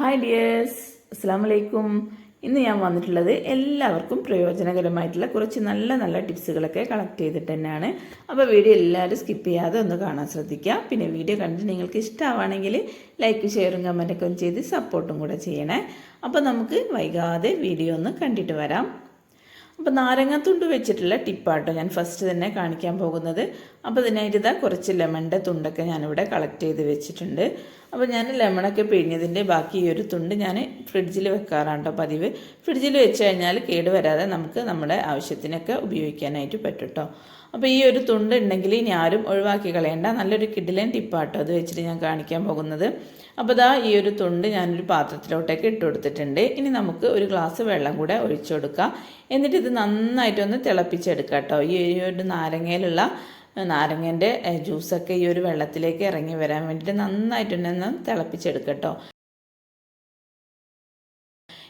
Hi dears അസ്സാം വലൈക്കും ഇന്ന് ഞാൻ വന്നിട്ടുള്ളത് എല്ലാവർക്കും പ്രയോജനകരമായിട്ടുള്ള കുറച്ച് നല്ല നല്ല ടിപ്സുകളൊക്കെ കളക്ട് ചെയ്തിട്ട് തന്നെയാണ്. അപ്പോൾ വീഡിയോ എല്ലാവരും സ്കിപ്പ് ചെയ്യാതെ ഒന്ന് കാണാൻ ശ്രദ്ധിക്കുക. പിന്നെ വീഡിയോ കണ്ടിട്ട് നിങ്ങൾക്ക് ഇഷ്ടമാണെങ്കിൽ ലൈക്ക് ഷെയറും കമന്റൊക്കെ ഒന്ന് ചെയ്ത് സപ്പോർട്ടും കൂടെ ചെയ്യണേ. അപ്പോൾ നമുക്ക് വൈകാതെ വീഡിയോ ഒന്ന് കണ്ടിട്ട് വരാം. അപ്പോൾ നാരങ്ങത്തുണ്ട് വെച്ചിട്ടുള്ള ടിപ്പാട്ടോ ഞാൻ ഫസ്റ്റ് തന്നെ കാണിക്കാൻ പോകുന്നത്. അപ്പോൾ ഇതിനായിട്ട് ഇതാ കുറച്ച് ലെമണിന്റെ തുണ്ടൊക്കെ ഞാനിവിടെ കളക്ട് ചെയ്ത് വെച്ചിട്ടുണ്ട്. അപ്പോൾ ഞാൻ ലെമണൊക്കെ പിഴിഞ്ഞതിന്റെ ബാക്കി ഈ ഒരു തുണ്ട് ഞാൻ ഫ്രിഡ്ജിൽ വെക്കാറാണ് കേട്ടോ പതിവ്. ഫ്രിഡ്ജിൽ വെച്ച് കഴിഞ്ഞാൽ കേട് വരാതെ നമുക്ക് നമ്മുടെ ആവശ്യത്തിനൊക്കെ ഉപയോഗിക്കാനായിട്ട് പറ്റും കേട്ടോ അപ്പോൾ ഈ ഒരു തുണ്ട് ഉണ്ടെങ്കിൽ ഇനി ആരും ഒഴിവാക്കി കളയേണ്ട. നല്ലൊരു കിഡിലൻ ടിപ്പാട്ടോ അത് വെച്ചിട്ട് ഞാൻ കാണിക്കാൻ പോകുന്നത്. അപ്പോൾ ഇതാ ഈ ഒരു തുണ്ട് ഞാനൊരു പാത്രത്തിലോട്ടേക്ക് ഇട്ട് കൊടുത്തിട്ടുണ്ട്. ഇനി നമുക്ക് ഒരു ഗ്ലാസ് വെള്ളം കൂടെ ഒഴിച്ചു കൊടുക്കാം. എന്നിട്ട് ഇത് നന്നായിട്ടൊന്ന് തിളപ്പിച്ചെടുക്കാം കേട്ടോ ഈ ഒരു നാരങ്ങയിലുള്ള നാരങ്ങേന്റെ ജ്യൂസൊക്കെ ഈ ഒരു വെള്ളത്തിലേക്ക് ഇറങ്ങി വരാൻ വേണ്ടിയിട്ട് നന്നായിട്ടൊന്ന് തിളപ്പിച്ചെടുക്കട്ടോ.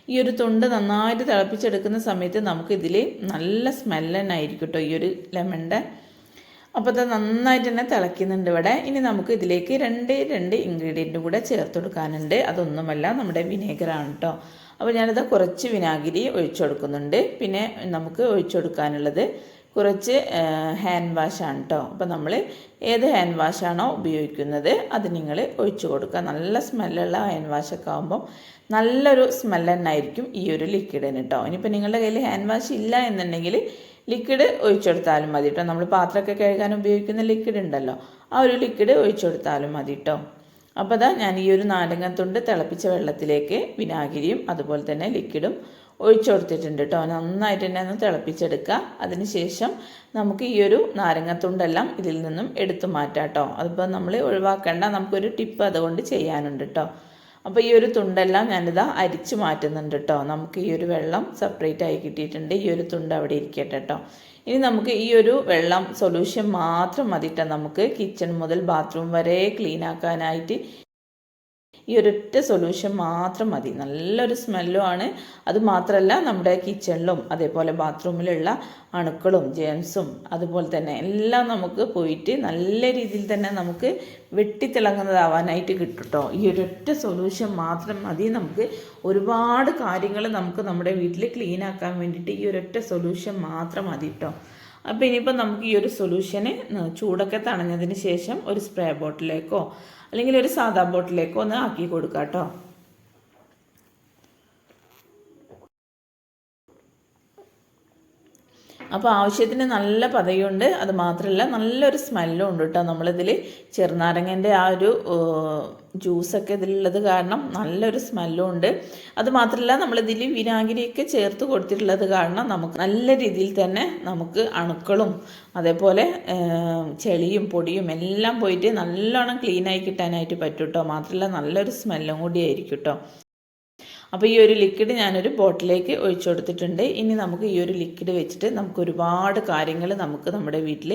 ഈ ഒരു തൊണ്ട് നന്നായിട്ട് തിളപ്പിച്ചെടുക്കുന്ന സമയത്ത് നമുക്ക് ഇതിൽ നല്ല സ്മെല്ല് ആയിരിക്കും കേട്ടോ ഈ ഒരു ലെമണിന്റെ അപ്പോൾ അത് നന്നായിട്ട് തന്നെ തിളയ്ക്കുന്നുണ്ട് ഇവിടെ. ഇനി നമുക്ക് ഇതിലേക്ക് രണ്ട് രണ്ട് ഇൻഗ്രീഡിയന്റും കൂടെ ചേർത്ത് കൊടുക്കാനുണ്ട്. അതൊന്നുമല്ല നമ്മുടെ വിനേഗറാണ് കേട്ടോ അപ്പോൾ ഞാനിത് കുറച്ച് വിനാഗിരി ഒഴിച്ചു കൊടുക്കുന്നുണ്ട്. പിന്നെ നമുക്ക് ഒഴിച്ചു കൊടുക്കാനുള്ളത് കുറച്ച് ഹാൻഡ് വാഷാണ് കേട്ടോ അപ്പോൾ നമ്മൾ ഏത് ഹാൻഡ് വാഷാണോ ഉപയോഗിക്കുന്നത് അത് നിങ്ങൾ ഒഴിച്ചു കൊടുക്കുക. നല്ല സ്മെല്ലുള്ള ഹാൻഡ് വാഷൊക്കെ ആകുമ്പം നല്ലൊരു സ്മെല്ല് തന്നെ ആയിരിക്കും ഈ ഒരു ലിക്വിഡിന് കേട്ടോ ഇനിയിപ്പോൾ നിങ്ങളുടെ കയ്യിൽ ഹാൻഡ് വാഷ് ഇല്ല എന്നുണ്ടെങ്കിൽ ലിക്വിഡ് ഒഴിച്ചെടുത്താലും മതി കേട്ടോ നമ്മൾ പാത്രമൊക്കെ കഴുകാൻ ഉപയോഗിക്കുന്ന ലിക്വിഡ് ഉണ്ടല്ലോ ആ ഒരു ലിക്വിഡ് ഒഴിച്ചെടുത്താലും മതി കേട്ടോ അപ്പോൾ അതാ ഞാൻ ഈ ഒരു നാരങ്ങത്തുണ്ട് തിളപ്പിച്ച വെള്ളത്തിലേക്ക് വിനാഗിരിയും അതുപോലെ തന്നെ ലിക്വിഡും ഒഴിച്ചു കൊടുത്തിട്ടുണ്ട് കേട്ടോ നന്നായിട്ട് തന്നെ ഒന്ന് തിളപ്പിച്ചെടുക്കുക. അതിനുശേഷം നമുക്ക് ഈ ഒരു നാരങ്ങത്തുണ്ടെല്ലാം ഇതിൽ നിന്നും എടുത്തു മാറ്റാം കേട്ടോ അതിപ്പോൾ നമ്മൾ ഒഴിവാക്കേണ്ട. നമുക്കൊരു ടിപ്പ് അതുകൊണ്ട് ചെയ്യാനുണ്ട് കേട്ടോ അപ്പോൾ ഈ ഒരു തുണ്ടെല്ലാം ഞാനിതാ അരിച്ചു മാറ്റുന്നുണ്ട് കേട്ടോ നമുക്ക് ഈ ഒരു വെള്ളം സെപ്പറേറ്റ് ആയി കിട്ടിയിട്ടുണ്ട്. ഈ ഒരു തുണ്ട് അവിടെ ഇരിക്കട്ടെ കേട്ടോ ഇനി നമുക്ക് ഈ ഒരു വെള്ളം സൊല്യൂഷൻ മാത്രം മതിട്ടോ നമുക്ക് കിച്ചൺ മുതൽ ബാത്റൂം വരെ ക്ലീൻ ആക്കാനായിട്ട് ഈ ഒരൊറ്റ സൊല്യൂഷൻ മാത്രം മതി. നല്ലൊരു സ്മെല്ലും ആണ്. അത് മാത്രമല്ല നമ്മുടെ കിച്ചണിലും അതേപോലെ ബാത്റൂമിലുള്ള അണുക്കളും ജെംസും അതുപോലെ തന്നെ എല്ലാം നമുക്ക് പോയിട്ട് നല്ല രീതിയിൽ തന്നെ നമുക്ക് വെട്ടിത്തിളങ്ങുന്നതാവാനായിട്ട് കിട്ടും കേട്ടോ ഈ ഒരൊറ്റ സൊല്യൂഷൻ മാത്രം മതി. നമുക്ക് ഒരുപാട് കാര്യങ്ങൾ നമുക്ക് നമ്മുടെ വീട്ടിൽ ക്ലീൻ ആക്കാൻ വേണ്ടിയിട്ട് ഈ ഒരൊറ്റ സൊല്യൂഷൻ മാത്രം മതി കേട്ടോ അപ്പോൾ ഇനിയിപ്പോൾ നമുക്ക് ഈ ഒരു സൊല്യൂഷന് ചൂടൊക്കെ തണഞ്ഞതിന് ശേഷം ഒരു സ്പ്രേ ബോട്ടിലേക്കോ അല്ലെങ്കിൽ ഒരു സാധാ ബോട്ടിലേക്കോ ഒന്ന് ആക്കി കൊടുക്കാം കേട്ടോ അപ്പോൾ ആവശ്യത്തിന് നല്ല പതയുണ്ട്. അത് മാത്രമല്ല നല്ലൊരു സ്മെല്ലും ഉണ്ട് കേട്ടോ നമ്മളിതിൽ ചെറുനാരങ്ങന്റെ ആ ഒരു ജ്യൂസൊക്കെ ഇതിലുള്ളത് കാരണം നല്ലൊരു സ്മെല്ലും ഉണ്ട്. അത് മാത്രമല്ല നമ്മളിതിൽ വിനാഗിരിയൊക്കെ ചേർത്ത് കൊടുത്തിട്ടുള്ളത് കാരണം നമുക്ക് നല്ല രീതിയിൽ തന്നെ നമുക്ക് അണുക്കളും അതേപോലെ ചെളിയും പൊടിയും എല്ലാം പോയിട്ട് നല്ലോണം ക്ലീനായി കിട്ടാനായിട്ട് പറ്റും കേട്ടോ മാത്രമല്ല നല്ലൊരു സ്മെല്ലും കൂടി ആയിരിക്കും കേട്ടോ അപ്പോൾ ഈ ഒരു ലിക്വിഡ് ഞാനൊരു ബോട്ടിലേക്ക് ഒഴിച്ചു കൊടുത്തിട്ടുണ്ട്. ഇനി നമുക്ക് ഈ ഒരു ലിക്വിഡ് വെച്ചിട്ട് നമുക്ക് ഒരുപാട് കാര്യങ്ങൾ നമുക്ക് നമ്മുടെ വീട്ടിൽ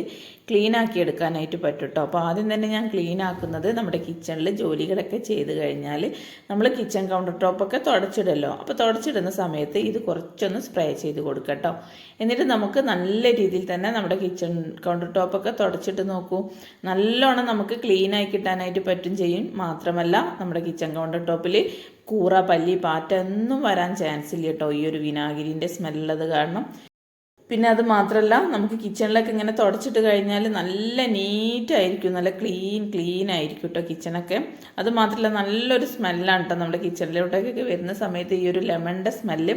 ക്ലീൻ ആക്കി എടുക്കാനായിട്ട് പറ്റും കേട്ടോ അപ്പോൾ ആദ്യം തന്നെ ഞാൻ ക്ലീൻ ആക്കുന്നത് നമ്മുടെ കിച്ചണിൽ ജോലികളൊക്കെ ചെയ്ത് കഴിഞ്ഞാൽ നമ്മൾ കിച്ചൺ കൗണ്ടർ ടോപ്പൊക്കെ തുടച്ചിടല്ലോ. അപ്പോൾ തുടച്ചിടുന്ന സമയത്ത് ഇത് കുറച്ചൊന്ന് സ്പ്രേ ചെയ്ത് കൊടുക്കട്ടോ എന്നിട്ട് നമുക്ക് നല്ല രീതിയിൽ തന്നെ നമ്മുടെ കിച്ചൺ കൗണ്ടർ ടോപ്പൊക്കെ തുടച്ചിട്ട് നോക്കൂ. നല്ലോണം നമുക്ക് ക്ലീൻ ആയി കിട്ടാനായിട്ട് പറ്റും ചെയ്യും. മാത്രമല്ല നമ്മുടെ കിച്ചൺ കൗണ്ടർ ടോപ്പിൽ കൂറ പല്ലി പാറ്റ ഒന്നും വരാൻ ചാൻസ് ഇല്ല കേട്ടോ. ഈ ഒരു വിനാഗിരിന്റെ സ്മെല്ലുള്ളത് കാരണം. പിന്നെ അത് മാത്രമല്ല നമുക്ക് കിച്ചണിലൊക്കെ ഇങ്ങനെ തുടച്ചിട്ട് കഴിഞ്ഞാൽ നല്ല നീറ്റായിരിക്കും നല്ല ക്ലീൻ ക്ലീൻ ആയിരിക്കും കേട്ടോ കിച്ചണൊക്കെ അത് മാത്രമല്ല നല്ലൊരു സ്മെല്ലാണ് കേട്ടോ നമ്മുടെ കിച്ചണിലോട്ടൊക്കെ വരുന്ന സമയത്ത് ഈ ഒരു ലെമണിന്റെ സ്മെല്ല്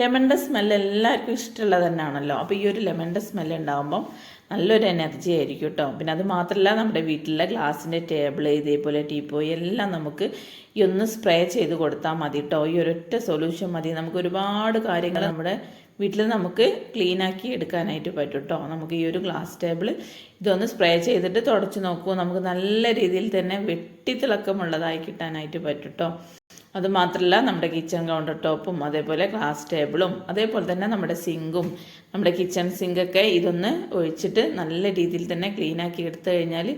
ലെമണിന്റെ സ്മെല്ല് എല്ലാവർക്കും ഇഷ്ടമുള്ളത് തന്നെയാണല്ലോ. അപ്പോൾ ഈ ഒരു ലെമണിന്റെ സ്മെല്ല് ഉണ്ടാകുമ്പം നല്ലൊരു എനർജി ആയിരിക്കും കേട്ടോ. പിന്നെ അത് മാത്രമല്ല നമ്മുടെ വീട്ടിലെ ഗ്ലാസിന്റെ ടേബിൾ ഇതേപോലെ ടീപ്പോയി എല്ലാം നമുക്ക് ഈ ഒന്ന് സ്പ്രേ ചെയ്ത് കൊടുത്താൽ മതി കേട്ടോ. ഈ ഒരൊറ്റ സൊല്യൂഷൻ മതി. നമുക്ക് ഒരുപാട് കാര്യങ്ങൾ നമ്മുടെ വീട്ടിൽ നമുക്ക് ക്ലീൻ ആക്കി എടുക്കാനായിട്ട് പറ്റും കേട്ടോ. നമുക്ക് ഈ ഒരു ഗ്ലാസ് ടേബിൾ ഇതൊന്ന് സ്പ്രേ ചെയ്തിട്ട് തുടച്ച് നോക്കൂ. നമുക്ക് നല്ല രീതിയിൽ തന്നെ വെട്ടിത്തിളക്കമുള്ളതായി കിട്ടാനായിട്ട് പറ്റും കേട്ടോ. അത് മാത്രമല്ല നമ്മുടെ കിച്ചൺ കൗണ്ടർ ടോപ്പും അതേപോലെ ഗ്ലാസ് ടേബിളും അതേപോലെ തന്നെ നമ്മുടെ സിങ്കും നമ്മുടെ കിച്ചൺ സിങ്കൊക്കെ ഇതൊന്ന് ഒഴിച്ചിട്ട് നല്ല രീതിയിൽ തന്നെ ക്ലീനാക്കി എടുത്തു കഴിഞ്ഞാൽ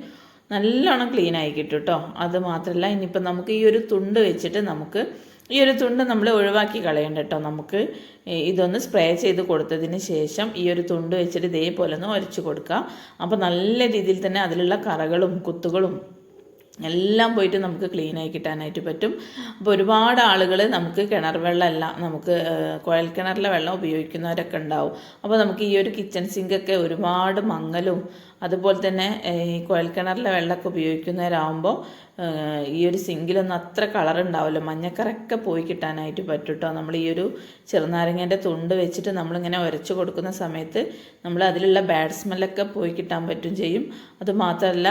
നല്ലോണം ക്ലീൻ ആയി കിട്ടും കേട്ടോ അത് മാത്രമല്ല ഇനിയിപ്പോൾ നമുക്ക് ഈ ഒരു തുണ്ട് വെച്ചിട്ട് നമുക്ക് ഈ ഒരു തുണ്ട് നമ്മൾ ഒഴിവാക്കി കളയണ്ട കേട്ടോ നമുക്ക് ഇതൊന്ന് സ്പ്രേ ചെയ്ത് കൊടുത്തതിന് ശേഷം ഈ ഒരു തുണ്ട് വെച്ചിട്ട് ഇതേപോലെ ഒന്ന് ഉരച്ച് കൊടുക്കുക അപ്പോൾ നല്ല രീതിയിൽ തന്നെ അതിലുള്ള കറകളും കുത്തുകളും എല്ലാം പോയിട്ട് നമുക്ക് ക്ലീൻ ആയി കിട്ടാനായിട്ട് പറ്റും. അപ്പോൾ ഒരുപാട് ആളുകൾ നമുക്ക് കിണർ വെള്ളമല്ല നമുക്ക് കുഴൽ കിണറിലെ വെള്ളം ഉപയോഗിക്കുന്നവരൊക്കെ ഉണ്ടാവും. അപ്പോൾ നമുക്ക് ഈ ഒരു കിച്ചൺ സിങ്കൊക്കെ ഒരുപാട് മങ്ങലും അതുപോലെ തന്നെ ഈ കുഴൽ കിണറിലെ വെള്ളമൊക്കെ ഉപയോഗിക്കുന്നവരാകുമ്പോൾ ഈ ഒരു സിങ്കിലൊന്നും അത്ര കളർ ഉണ്ടാവില്ല. മഞ്ഞക്കറൊക്കെ പോയി കിട്ടാനായിട്ട് പറ്റും കേട്ടോ നമ്മൾ ഈ ഒരു ചെറുനാരങ്ങേന്റെ തുണ്ട് വെച്ചിട്ട് നമ്മളിങ്ങനെ ഉരച്ച് കൊടുക്കുന്ന സമയത്ത് നമ്മൾ അതിലുള്ള ബാഡ് സ്മെല്ലൊക്കെ പോയി കിട്ടാൻ പറ്റും ചെയ്യും. അതുമാത്രമല്ല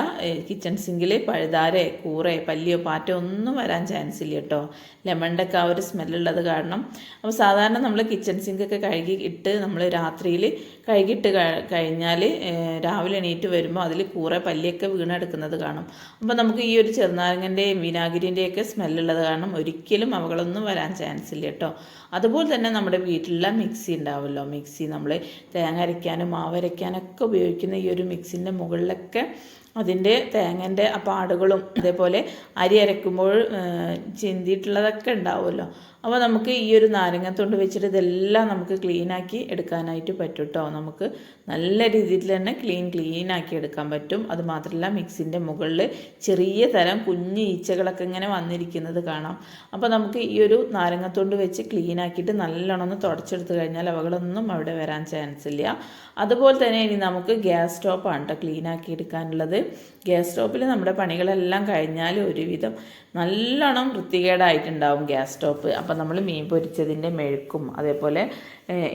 കിച്ചൺ സിങ്കിൽ പഴുതാരെ കൂറെ പല്ലിയോ പാറ്റോ ഒന്നും വരാൻ ചാൻസ് ഇല്ല കേട്ടോ. ലെമണിന്റെ ഒക്കെ ആ ഒരു സ്മെല്ലുള്ളത് കാരണം അപ്പോൾ സാധാരണ നമ്മൾ കിച്ചൺ സിങ്കൊക്കെ കഴുകി ഇട്ട് നമ്മൾ രാത്രിയിൽ കഴുകിയിട്ട് കഴിഞ്ഞാൽ രാവിലെ എണീറ്റ് വരുമ്പോൾ അതിൽ കൂറെ പല്ലിയൊക്കെ വീണെടുക്കുന്നത് കാണും. അപ്പോൾ നമുക്ക് ഈ ഒരു ചെറുനാരങ്ങന്റെയും വിനാഗിരിന്റെയൊക്കെ സ്മെല്ലുള്ളത് കാരണം ഒരിക്കലും അവകളൊന്നും വരാൻ ചാൻസ് ഇല്ല കേട്ടോ. അതുപോലെ തന്നെ നമ്മുടെ വീട്ടിലുള്ള മിക്സി ഉണ്ടാവുമല്ലോ മിക്സി നമ്മൾ തേങ്ങ അരയ്ക്കാനും മാവ് അരയ്ക്കാനൊക്കെ ഉപയോഗിക്കുന്ന ഈ ഒരു മിക്സിന്റെ മുകളിലൊക്കെ അതിന്റെ തേങ്ങന്റെ പാടുകളും അതേപോലെ അരി അരയ്ക്കുമ്പോൾ ചിന്തിയിട്ടുള്ളതൊക്കെ ഉണ്ടാവുമല്ലോ. അപ്പോൾ നമുക്ക് ഈ ഒരു നാരങ്ങത്തൊണ്ട് വെച്ചിട്ട് ഇതെല്ലാം നമുക്ക് ക്ലീനാക്കി എടുക്കാനായിട്ട് പറ്റും കേട്ടോ നമുക്ക് നല്ല രീതിയിൽ തന്നെ ക്ലീൻ ക്ലീനാക്കി എടുക്കാൻ പറ്റും. അത് മാത്രമല്ല മിക്സിന്റെ മുകളിൽ ചെറിയ തരം കുഞ്ഞു ഈച്ചകളൊക്കെ ഇങ്ങനെ വന്നിരിക്കുന്നത് കാണാം. അപ്പോൾ നമുക്ക് ഈ ഒരു നാരങ്ങത്തൊണ്ട് വെച്ച് ക്ലീനാക്കിയിട്ട് നല്ലോണം ഒന്ന് തുടച്ചെടുത്ത് കഴിഞ്ഞാൽ അവകളൊന്നും അവിടെ വരാൻ ചാൻസ് ഇല്ല. അതുപോലെ തന്നെ ഇനി നമുക്ക് ഗ്യാസ് സ്റ്റോപ്പാണ് കേട്ടോ ക്ലീനാക്കി എടുക്കാനുള്ളത്. ഗ്യാസ് സ്റ്റോപ്പിൽ നമ്മുടെ പണികളെല്ലാം കഴിഞ്ഞാൽ ഒരുവിധം നല്ലോണം വൃത്തികേടായിട്ടുണ്ടാവും ഗ്യാസ് സ്റ്റോപ്പ്. അപ്പം നമ്മൾ മീൻ പൊരിച്ചതിന്റെ മെഴുക്കും അതേപോലെ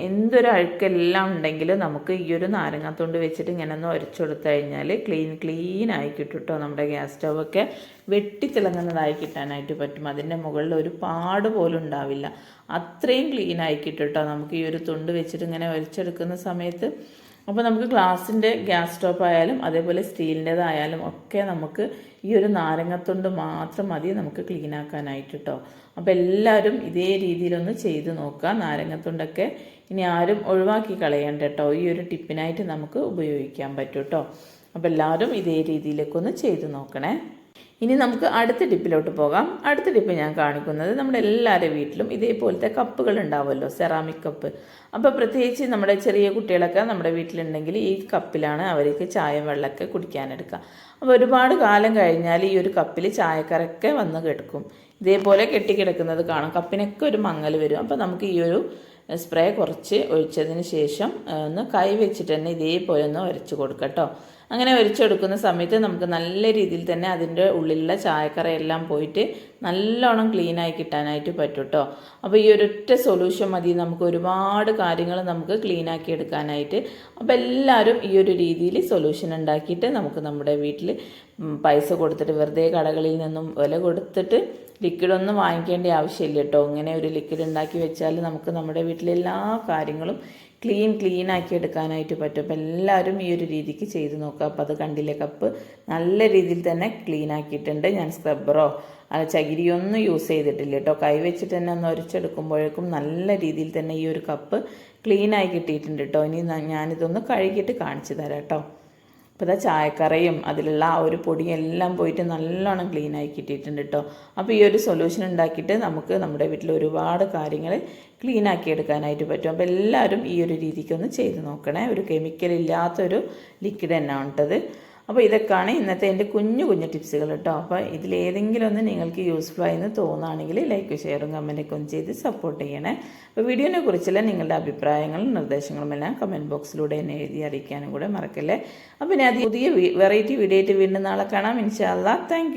എന്തൊരു അഴുക്കെല്ലാം ഉണ്ടെങ്കിലും നമുക്ക് ഈ ഒരു നാരങ്ങാത്തോണ്ട് വെച്ചിട്ട് ഇങ്ങനെ ഒന്ന് ഉരച്ചെടുത്ത് കഴിഞ്ഞാൽ ക്ലീൻ ക്ലീൻ ആയി കിട്ടും കേട്ടോ നമ്മുടെ ഗ്യാസ് സ്റ്റൗവൊക്കെ. വെട്ടിത്തിളങ്ങുന്നതായി കിട്ടാനായിട്ട് പറ്റും. അതിന്റെ മുകളിൽ ഒരു പാട് പോലും ഉണ്ടാവില്ല. അത്രയും ക്ലീൻ ആയി കിട്ടും കേട്ടോ. നമുക്ക് ഈ ഒരു തുണ്ട് വെച്ചിട്ട് ഇങ്ങനെ ഉരച്ചെടുക്കുന്ന സമയത്ത് അപ്പോൾ നമുക്ക് ഗ്ലാസിന്റെ ഗ്യാസ് സ്റ്റോപ്പ് ആയാലും അതേപോലെ സ്റ്റീലിന്റെതായാലും ഒക്കെ നമുക്ക് ഈ ഒരു നാരങ്ങത്തുണ്ട് മാത്രം മതി നമുക്ക് ക്ലീൻ ആക്കാനായിട്ട് കേട്ടോ അപ്പോൾ എല്ലാവരും ഇതേ രീതിയിലൊന്ന് ചെയ്ത് നോക്കുക. നാരങ്ങത്തുണ്ടൊക്കെ ഇനി ആരും ഒഴിവാക്കി കളയണ്ട കേട്ടോ ഈ ഒരു ടിപ്പിനായിട്ട് നമുക്ക് ഉപയോഗിക്കാൻ പറ്റും കേട്ടോ അപ്പോൾ എല്ലാവരും ഇതേ രീതിയിലൊക്കെ ഒന്ന് ചെയ്ത് നോക്കണേ. ഇനി നമുക്ക് അടുത്ത ടിപ്പിലോട്ട് പോകാം. അടുത്ത ടിപ്പ് ഞാൻ കാണിക്കുന്നത് നമ്മുടെ എല്ലാവരുടെ വീട്ടിലും ഇതേപോലത്തെ കപ്പുകൾ ഉണ്ടാവുമല്ലോ സെറാമിക് കപ്പ് അപ്പോൾ പ്രത്യേകിച്ച് നമ്മുടെ ചെറിയ കുട്ടികളൊക്കെ നമ്മുടെ വീട്ടിലുണ്ടെങ്കിൽ ഈ കപ്പിലാണ് അവർക്ക് ചായയും വെള്ളമൊക്കെ കുടിക്കാനെടുക്കുക. അപ്പോൾ ഒരുപാട് കാലം കഴിഞ്ഞാൽ ഈ ഒരു കപ്പിൽ ചായക്കറൊക്കെ വന്ന് കിടക്കും. ഇതേപോലെ കെട്ടിക്കിടക്കുന്നത് കാണാം. കപ്പിനൊക്കെ ഒരു മങ്ങൽ വരും. അപ്പോൾ നമുക്ക് ഈ ഒരു സ്പ്രേ കുറച്ച് ഒഴിച്ചതിന് ശേഷം ഒന്ന് കൈ വെച്ചിട്ട് തന്നെ ഇതേപോലെ ഒന്ന് ഉരച്ച് കൊടുക്കുക കേട്ടോ അങ്ങനെ ഒരിച്ചെടുക്കുന്ന സമയത്ത് നമുക്ക് നല്ല രീതിയിൽ തന്നെ അതിന്റെ ഉള്ളിലുള്ള ചായക്കറയെല്ലാം പോയിട്ട് നല്ലോണം ക്ലീനായി കിട്ടാനായിട്ട് പറ്റും കേട്ടോ അപ്പോൾ ഈ ഒരൊറ്റ സൊല്യൂഷൻ മതി. നമുക്ക് ഒരുപാട് കാര്യങ്ങൾ നമുക്ക് ക്ലീനാക്കി എടുക്കാനായിട്ട്. അപ്പോൾ എല്ലാവരും ഈ ഒരു രീതിയിൽ സൊല്യൂഷൻ ഉണ്ടാക്കിയിട്ട് നമുക്ക് നമ്മുടെ വീട്ടിൽ പൈസ കൊടുത്തിട്ട് വെറുതെ കടകളിൽ നിന്നും വില കൊടുത്തിട്ട് ലിക്വിഡൊന്നും വാങ്ങിക്കേണ്ട ആവശ്യമില്ല കേട്ടോ ഇങ്ങനെ ഒരു ലിക്വിഡ് ഉണ്ടാക്കി വെച്ചാൽ നമുക്ക് നമ്മുടെ വീട്ടിലെ എല്ലാ കാര്യങ്ങളും ക്ലീൻ ക്ലീൻ ആക്കി എടുക്കാനായിട്ട് പറ്റും. അപ്പോൾ എല്ലാവരും ഈ ഒരു രീതിക്ക് ചെയ്ത് നോക്കുക അപ്പോൾ അത് കണ്ടില്ലേ കപ്പ്? നല്ല രീതിയിൽ തന്നെ ക്ലീൻ ആക്കിയിട്ടുണ്ട്. ഞാൻ സ്ക്രബ്ബറോ അല്ല ചകിരിയൊന്നും യൂസ് ചെയ്തിട്ടില്ല കേട്ടോ. കൈ വെച്ചിട്ട് തന്നെ ഒന്ന് ഒരച്ചെടുക്കുമ്പോഴേക്കും നല്ല രീതിയിൽ തന്നെ ഈ ഒരു കപ്പ് ക്ലീൻ ആയി കിട്ടിയിട്ടുണ്ട് കേട്ടോ. ഇനി ഞാനിതൊന്ന് കഴുകിയിട്ട് കാണിച്ചു തരാം കേട്ടോ. അപ്പോൾ ഇതാ ചായക്കറയും അതിലുള്ള ആ ഒരു പൊടിയും എല്ലാം പോയിട്ട് നല്ലോണം ക്ലീൻ ആയി കിട്ടിയിട്ടുണ്ട് കേട്ടോ അപ്പോൾ ഈ ഒരു സൊല്യൂഷൻ ഉണ്ടാക്കിയിട്ട് നമുക്ക് നമ്മുടെ വീട്ടിൽ ഒരുപാട് കാര്യങ്ങൾ ക്ലീൻ ആക്കി എടുക്കാനായിട്ട് പറ്റും. അപ്പോൾ എല്ലാവരും ഈ ഒരു രീതിക്കൊന്ന് ചെയ്ത് നോക്കണേ. ഒരു കെമിക്കൽ ഇല്ലാത്തൊരു ലിക്വിഡ് തന്നെയാണ് കേട്ടത് അപ്പോൾ ഇതൊക്കെയാണ് ഇന്നത്തെ എന്റെ കുഞ്ഞു കുഞ്ഞു ടിപ്സുകൾ കേട്ടോ. അപ്പോൾ ഇതിലേതെങ്കിലും ഒന്ന് നിങ്ങൾക്ക് യൂസ്ഫുൾ ആയി എന്ന് തോന്നുകയാണെങ്കിൽ ലൈക്ക് ഷെയറും കമന്റൊക്കെ ഒന്ന് ചെയ്ത് സപ്പോർട്ട് ചെയ്യണേ. അപ്പോൾ വീഡിയോനെ കുറിച്ചുള്ള നിങ്ങളുടെ അഭിപ്രായങ്ങളും നിർദ്ദേശങ്ങളും എല്ലാം കമന്റ് ബോക്സിലൂടെ എന്നെ എഴുതി അറിയിക്കാനും കൂടെ മറക്കല്ലേ. അപ്പോൾ അത് പുതിയ വെറൈറ്റി വീഡിയോ ആയിട്ട് വീണ്ടും നാളെ കാണാം. ഇൻഷാല്ലാ താങ്ക്